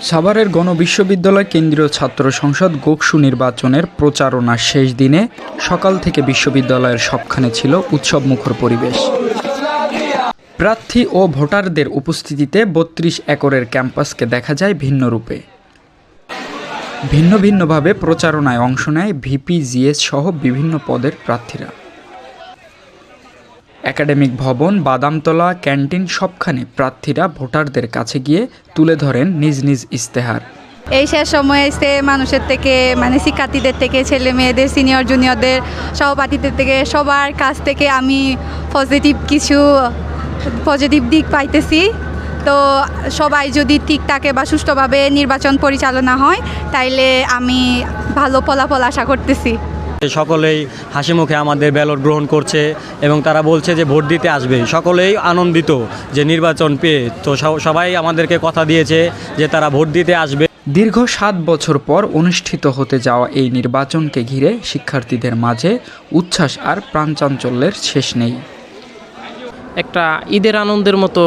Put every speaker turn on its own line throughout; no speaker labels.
সাভারের গণবিশ্ববিদ্যালয় কেন্দ্রীয় ছাত্র সংসদ গোকসু নির্বাচনের প্রচারণার শেষ দিনে সকাল থেকে বিশ্ববিদ্যালয়ের সবখানে ছিল উৎসবমুখর পরিবেশ। প্রার্থী ও ভোটারদের উপস্থিতিতে বত্রিশ একরের ক্যাম্পাসকে দেখা যায় ভিন্ন রূপে। ভিন্ন ভিন্নভাবে প্রচারণায় অংশ নেয় ভিপি, জিএস সহ বিভিন্ন পদের প্রার্থীরা। একাডেমিক ভবন, বাদামতলা, ক্যান্টিন সবখানে প্রার্থীরা ভোটারদের কাছে গিয়ে তুলে ধরেন নিজ নিজ ইস্তেহার
এই শেষ সময়ে এসে মানুষের থেকে মানে শিক্ষার্থীদের থেকে, ছেলে মেয়েদের, সিনিয়র জুনিয়রদের, সহপাঠীদের থেকে, সবার কাছ থেকে আমি পজিটিভ কিছু পজিটিভ দিক পাইতেছি। তো সবাই যদি ঠিক থাকে বা সুষ্ঠুভাবে নির্বাচন পরিচালনা হয়, তাইলে আমি ভালো ফলাফল আশা করতেছি।
সকলেই হাসি মুখে আমাদের ব্যালট গ্রহণ করছে এবং তারা বলছে যে ভোট দিতে আসবে। সকলেই আনন্দিত যে নির্বাচন পেয়ে। তো সবাই আমাদেরকে কথা দিয়েছে যে তারা ভোট দিতে আসবে।
দীর্ঘ সাত বছর পর অনুষ্ঠিত হতে যাওয়া এই নির্বাচনকে ঘিরে শিক্ষার্থীদের মাঝে উচ্ছ্বাস আর প্রাণচাঞ্চল্যের শেষ নেই।
একটা ঈদের আনন্দের মতো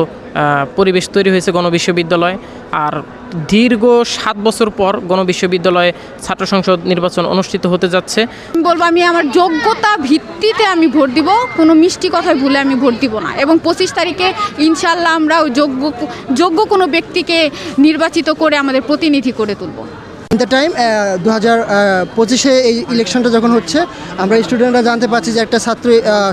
পরিবেশ তৈরি হয়েছে গণবিশ্ববিদ্যালয়। আর দীর্ঘ সাত বছর পর গণবিশ্ববিদ্যালয়ে ছাত্র সংসদ নির্বাচন অনুষ্ঠিত হতে যাচ্ছে।
আমি বলব, আমি আমার যোগ্যতা ভিত্তিতে আমি ভোট দিব, কোনো মিষ্টি কথায় ভুলে আমি ভোট দিব না। এবং পঁচিশ তারিখে ইনশাল্লাহ আমরা যোগ্য যোগ্য কোনো ব্যক্তিকে নির্বাচিত করে আমাদের প্রতিনিধি করে তুলব।
দ্য টাইম দু হাজার পঁচিশে এই ইলেকশনটা যখন হচ্ছে, আমরা স্টুডেন্টরা জানতে পারছি যে একটা ছাত্র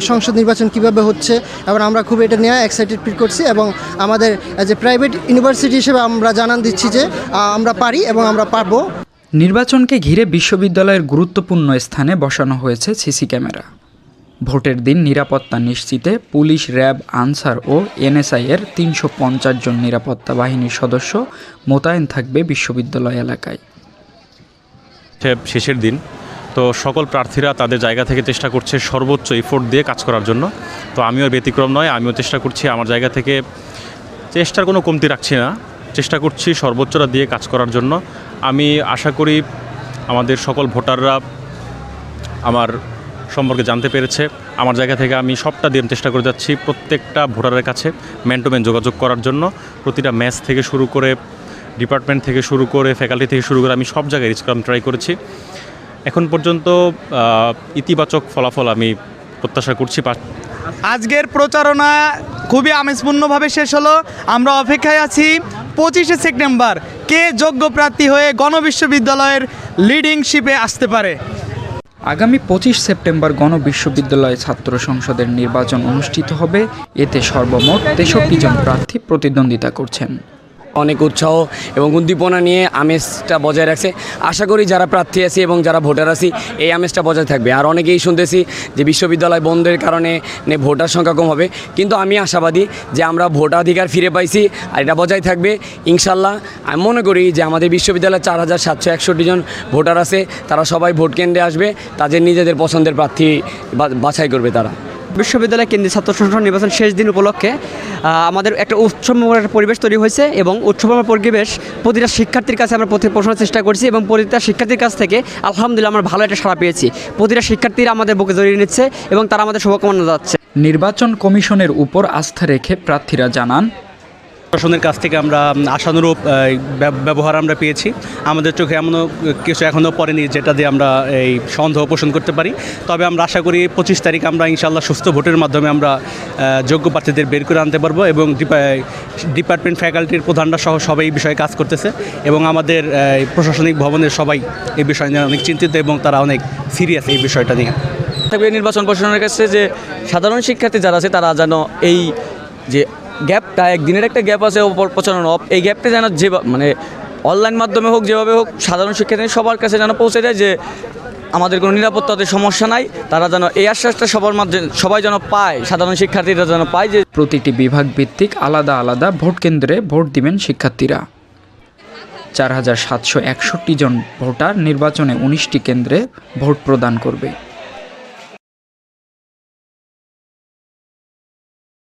সংসদ নির্বাচন কীভাবে হচ্ছে। এবং আমরা খুব এটা নিয়ে এক্সাইটেড ফিল করছি এবং আমাদের যে প্রাইভেট ইউনিভার্সিটি হিসেবে আমরা জানান দিচ্ছি যে আমরা পারি এবং আমরা পারব।
নির্বাচনকে ঘিরে বিশ্ববিদ্যালয়ের গুরুত্বপূর্ণ স্থানে বসানো হয়েছে সিসি ক্যামেরা। ভোটের দিন নিরাপত্তা নিশ্চিতে পুলিশ, র্যাব, আনসার ও এনএসআই এর তিনশো পঞ্চাশ জন নিরাপত্তা বাহিনীর সদস্য মোতায়েন থাকবে বিশ্ববিদ্যালয় এলাকায়।
হচ্ছে শেষের দিন। তো সকল প্রার্থীরা তাদের জায়গা থেকে চেষ্টা করছে সর্বোচ্চ এফোর্ট দিয়ে কাজ করার জন্য। তো আমিও ব্যতিক্রম নয়, আমিও চেষ্টা করছি আমার জায়গা থেকে চেষ্টার কোনো কমতি রাখছি না। চেষ্টা করছি সর্বোচ্চটা দিয়ে কাজ করার জন্য। আমি আশা করি আমাদের সকল ভোটাররা আমার সম্পর্কে জানতে পেরেছে। আমার জায়গা থেকে আমি সবটা দিয়ে চেষ্টা করে যাচ্ছি প্রত্যেকটা ভোটারের কাছে ম্যান টু ম্যান যোগাযোগ করার জন্য। প্রতিটা ম্যাচ থেকে শুরু করে ডিপার্টমেন্ট থেকে শুরু করে ফ্যাকাল্টি থেকে শুরু করে আমি সব জায়গায় রিচ ট্রাই করেছি। এখন পর্যন্ত ইতিবাচক ফলাফল আমি প্রত্যাশা করছি
আজকের প্রচারণা খুবই আমেজপূর্ণভাবে শেষ হলো। আমরা অপেক্ষায় আছি পঁচিশে সেপ্টেম্বর। কে যোগ্য প্রার্থী হয়ে গণবিশ্ববিদ্যালয়ের লিডিংশিপে আসতে পারে?
আগামী পঁচিশ সেপ্টেম্বর গণবিশ্ববিদ্যালয় ছাত্র সংসদের নির্বাচন অনুষ্ঠিত হবে। এতে সর্বমোট তেষট্টি জন প্রার্থী প্রতিদ্বন্দ্বিতা করছেন।
অনেক উৎসাহ এবং উদ্দীপনা নিয়ে আমেজটা বজায় রাখছে। আশা করি যারা প্রার্থী আছি এবং যারা ভোটার আছি, এই আমেজটা বজায় থাকবে। আর অনেকেই শুনতেছি যে বিশ্ববিদ্যালয় বন্ধের কারণে ভোটার সংখ্যা কম হবে। কিন্তু আমি আশাবাদী যে আমরা ভোটাধিকার ফিরে পাইছি আর এটা বজায় থাকবে। ইনশাল্লাহ আমি মনে করি যে আমাদের বিশ্ববিদ্যালয়ে চার হাজার সাতশো একষট্টি জন ভোটার আছে। তারা সবাই ভোট কেন্দ্রে আসবে। তাদের নিজেদের পছন্দের প্রার্থী বাছাই করবে তারা।
বিশ্ববিদ্যালয় কেন্দ্রীয় ছাত্র সংসদ নির্বাচন শেষ দিন উপলক্ষে আমাদের একটা উৎসবমূলক একটা পরিবেশ তৈরি হয়েছে এবং উৎসবমূলক পরিবেশ প্রতিটা শিক্ষার্থীর কাছে আমরা প্রতি পৌঁছানোর চেষ্টা করছি এবং প্রতিটা শিক্ষার্থীর কাছ থেকে আলহামদুলিল্লাহ আমরা ভালো একটা সাড়া পেয়েছি। প্রতিটা শিক্ষার্থীরা আমাদের বুকে জড়িয়ে নিচ্ছে এবং তারা আমাদের শুভকামনা যাচ্ছে
নির্বাচন কমিশনের উপর আস্থা রেখে প্রার্থীরা জানান
প্রশাসনের কাছ থেকে আমরা আশানুরূপ ব্যবহার আমরা পেয়েছি। আমাদের চোখে এমনও কিছু এখনও পড়েনি যেটা দিয়ে আমরা এই সন্দেহ পোষণ করতে পারি। তবে আমরা আশা করি পঁচিশ তারিখ আমরা ইনশাল্লাহ সুস্থ ভোটের মাধ্যমে আমরা যোগ্য প্রার্থীদের বের করে আনতে পারব এবং ডিপার্টমেন্ট ফ্যাকাল্টির প্রধানরা সহ সবাই এই বিষয়ে কাজ করতেছে এবং আমাদের প্রশাসনিক ভবনের সবাই এই বিষয় নিয়ে অনেক চিন্তিত এবং তারা অনেক সিরিয়াস এই বিষয়টা নিয়ে।
থাকবে নির্বাচন প্রশাসনের কাছে যে সাধারণ শিক্ষার্থী যারা আছে তারা যেন এই যে গ্যাপটা একদিনের একটা গ্যাপ আছে প্রচারণা অফ এই গ্যাপটা যেন যে মানে অনলাইন মাধ্যমে হোক, যেভাবে হোক, সাধারণ শিক্ষার্থী সবার কাছে যেন পৌঁছে যায় যে আমাদের কোনো নিরাপত্তাতে সমস্যা নাই, তারা যেন এই আশ্বাসটা সবার মাধ্যমে সবাই যেন পায়, সাধারণ শিক্ষার্থীরা যেন পায় যে
প্রতিটি বিভাগ ভিত্তিক আলাদা আলাদা ভোট কেন্দ্রে ভোট দিবেন শিক্ষার্থীরা। চার হাজার সাতশো একষট্টি জন ভোটার নির্বাচনে উনিশটি কেন্দ্রে ভোট প্রদান করবে।